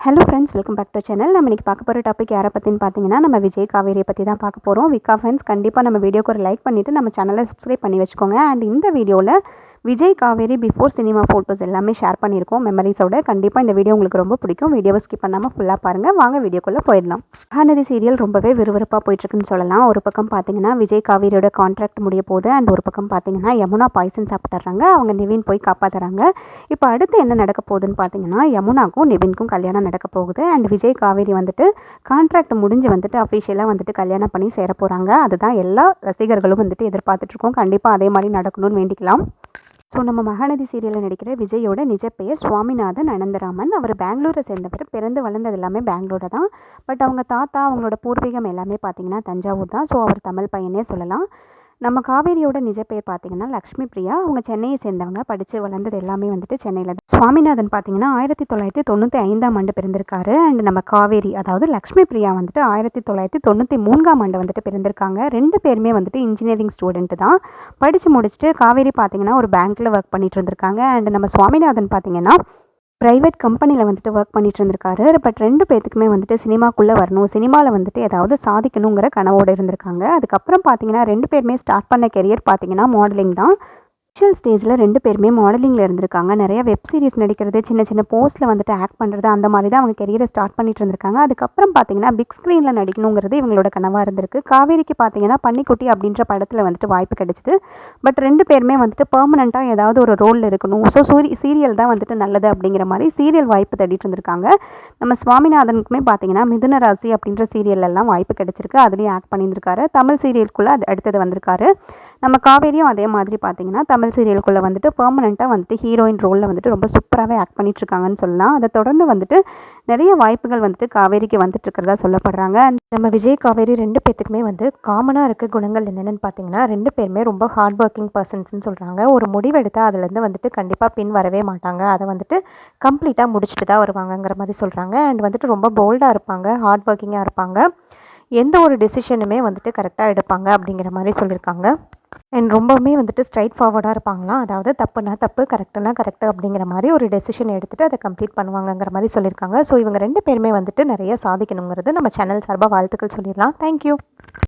Hello friends welcome back to channel நம்ம இன்றைக்கி பார்க்க போகிற டாபிக் யாரை பற்றின்னு பார்த்தீங்கன்னா நம்ம விஜய் காவேரியை பற்றி தான் பார்க்க போகிறோம் விக்கா ஃப்ரெண்ட்ஸ் கண்டிப்பாக நம்ம வீடியோக்கு ஒரு லைக் பண்ணிவிட்டு நம்ம சேனலை சப்ஸ்கிரைப் பண்ணி வச்சுக்கோங்க. அண்ட் இந்த வீடியோவில் Vijay Kaveri before cinema photos எல்லாமே ஷேர் பண்ணியிருக்கோம். மெமரிஸோட கண்டிப்பாக இந்த வீடியோ உங்களுக்கு ரொம்ப பிடிக்கும். வீடியோவை ஸ்கிப் பண்ணாமல் ஃபுல்லாக பாருங்கள் வாங்க வீடியோக்குள்ளே போயிடலாம். மகாநதி சீரியல் ரொம்பவே விறுவிறுப்பாக போயிட்டுருக்குன்னு சொல்லலாம். ஒரு பக்கம் பார்த்தீங்கன்னா விஜய் காவேரியோட கான்ட்ராக்ட் முடிய போகுது. அண்ட் ஒரு பக்கம் பார்த்தீங்கன்னா யமுனா பாய்சன் சாப்பிட்றாங்க அவங்க நிவின் போய் காப்பாற்றுறாங்க இப்போ அடுத்து என்ன நடக்க போகுதுன்னு பார்த்தீங்கன்னா யமுனாக்கும் நிவின்க்கும் கல்யாணம் நடக்க போகுது. அண்ட் விஜய் காவேரி வந்துட்டு கான்ட்ராக்ட் முடிஞ்சு வந்துட்டு அஃபிஷியலாக வந்துட்டு கல்யாணம் பண்ணி சேர போகிறாங்க அதுதான் எல்லா ரசிகர்களும் வந்துட்டு எதிர்பார்த்துட்ருக்கோம் கண்டிப்பாக அதே மாதிரி நடக்கணும்னு வேண்டிக்கலாம். ஸோ நம்ம மகாநதி சீரியலில் நடிக்கிற விஜயோட நிஜ பெயர் சுவாமிநாதன் அனந்தராமன். அவர் பெங்களூரை சேர்ந்தவர். பிறந்து வளர்ந்தது எல்லாமே பெங்களூரை தான். பட் அவங்க தாத்தா அவங்களோட பூர்வீகம் எல்லாமே பார்த்தீங்கன்னா தஞ்சாவூர் தான். ஸோ அவர் தமிழ் பையனே சொல்லலாம். நம்ம காவேரியோட நிஜ பேர் பார்த்தீங்கன்னா லக்ஷ்மி பிரியா அவங்க சென்னையை சேர்ந்தவங்க. படித்து வளர்ந்தது எல்லாமே வந்துட்டு சென்னையில் தான். சுவாமிநாதன் பார்த்தீங்கன்னா ஆயிரத்தி தொள்ளாயிரத்தி தொண்ணூற்றி ஐந்தாம் ஆண்டு பிறந்திருக்காரு. அண்ட் நம்ம காவேரி அதாவது லக்ஷ்மி பிரியா வந்துட்டு ஆயிரத்தி தொள்ளாயிரத்தி தொண்ணூற்றி மூன்றாம் ஆண்டு வந்துட்டு பிறந்திருக்காங்க. ரெண்டு பேருமே வந்துட்டு இன்ஜினியரிங் ஸ்டூடெண்ட் தான். படித்து முடிச்சுட்டு காவேரி பார்த்தீங்கன்னா ஒரு பேங்க்கில் ஒர்க் பண்ணிட்டு இருந்திருக்காங்க. அண்ட் நம்ம சுவாமிநாதன் பார்த்தீங்கன்னா ப்ரைவேட் கம்பெனியில் வந்துட்டு ஒர்க் பண்ணிட்டு இருந்திருக்காரு பட் ரெண்டு பேர்த்துக்குமே வந்துட்டு சினிமாக்குள்ளே வரணும். சினிமாவில் வந்துட்டு ஏதாவது சாதிக்கணுங்கிற கனவோடு இருந்திருக்காங்க. அதுக்கப்புறம் பார்த்தீங்கன்னா ரெண்டு பேருமே ஸ்டார்ட் பண்ண கெரியர் பார்த்தீங்கன்னா மாடலிங் தான். இனிஷியல் ஸ்டேஜில் ரெண்டு பேருமே மாடலிங்கில் இருந்திருக்காங்க. நிறைய வெப் சீரிஸ் நடிக்கிறது சின்ன சின்ன போஸ்ட்டில் வந்துட்டு ஆக்ட் பண்ணுறது அந்த மாதிரி தான் அவங்க கெரியரை ஸ்டார்ட் பண்ணிட்டு இருந்திருக்காங்க. அதுக்கப்புறம் பார்த்தீங்கன்னா பிக் ஸ்க்ரீனில் நடிக்கணுங்கிறது இவங்களோட கனவாக இருந்திருக்கு. காவேரிக்கு பார்த்தீங்கன்னா பன்னிக்குட்டி அப்படின்ற படத்தில் வந்துட்டு வாய்ப்பு கிடைச்சிது. பட் ரெண்டு பேருமே வந்துட்டு பெர்மனண்ட்டாக ஏதாவது ஒரு ரோலில் இருக்கணும். ஸோ சூரி சீரியல் தான் வந்துட்டு நல்லது அப்படிங்கிற மாதிரி சீரியல் வாய்ப்பு தேடிட்டு இருந்திருக்காங்க. நம்ம சுவாமிநாதனுக்குமே பார்த்தீங்கன்னா மிதுன ராசி அப்படின்ற சீரியல்லாம் வாய்ப்பு கிடைச்சிருக்கு. அதுலேயும் ஆக்ட் பண்ணியிருந்திருக்காரு. தமிழ் சீரியலுக்குள்ளே அது அடுத்தது வந்திருக்காரு. நம்ம காவேரியும் அதே மாதிரி பார்த்தீங்கன்னா தமிழ் சீரியலுக்குள்ளே வந்துட்டு பெர்மனெண்ட்டாக வந்துட்டு ஹீரோயின் ரோலில் வந்துட்டு ரொம்ப சூப்பராகவே ஆக்ட் பண்ணிட்டுருக்காங்கன்னு சொல்லலாம். அதை தொடர்ந்து வந்துட்டு நிறைய வாய்ப்புகள் வந்துட்டு காவேரிக்கு வந்துட்டு இருக்கிறதா சொல்லப்படுறாங்க. நம்ம விஜய் காவேரி ரெண்டு பேத்துக்குமே வந்து காமனாக இருக்க குணங்கள் என்னென்னு பார்த்தீங்கன்னா ரெண்டு பேருமே ரொம்ப ஹார்ட் ஒர்க்கிங் பர்சன்ஸ்னு சொல்கிறாங்க ஒரு முடிவெடுத்தால் அதுலேருந்து வந்துட்டு கண்டிப்பாக பின் வரவே மாட்டாங்க. அதை வந்துட்டு கம்ப்ளீட்டாக முடிச்சுட்டு தான் வருவாங்கங்கிற மாதிரி சொல்கிறாங்க அண்ட் வந்துட்டு ரொம்ப போல்டாக இருப்பாங்க ஹார்ட் ஒர்க்கிங்காக இருப்பாங்க. எந்த ஒரு டெசிஷனுமே வந்துட்டு கரெக்டாக எடுப்பாங்க அப்படிங்கிற மாதிரி சொல்லியிருக்காங்க. அண்ட் ரொம்பவுமே வந்துட்டு ஸ்ட்ரைட் ஃபார்வர்டாக இருப்பாங்களாம் அதாவது தப்புனா தப்பு கரெக்டுனா கரெக்டு அப்படிங்கிற மாதிரி ஒரு டெசிஷன் எடுத்துகிட்டு அதை கம்ப்ளீட் பண்ணுவாங்கங்கிற மாதிரி சொல்லியிருக்காங்க. ஸோ இவங்க ரெண்டு பேருமே வந்துட்டு நிறைய சாதிக்கணுங்கிறது நம்ம சேனல் சார்பாக வாழ்த்துக்கள் சொல்லிடலாம். தேங்க்யூ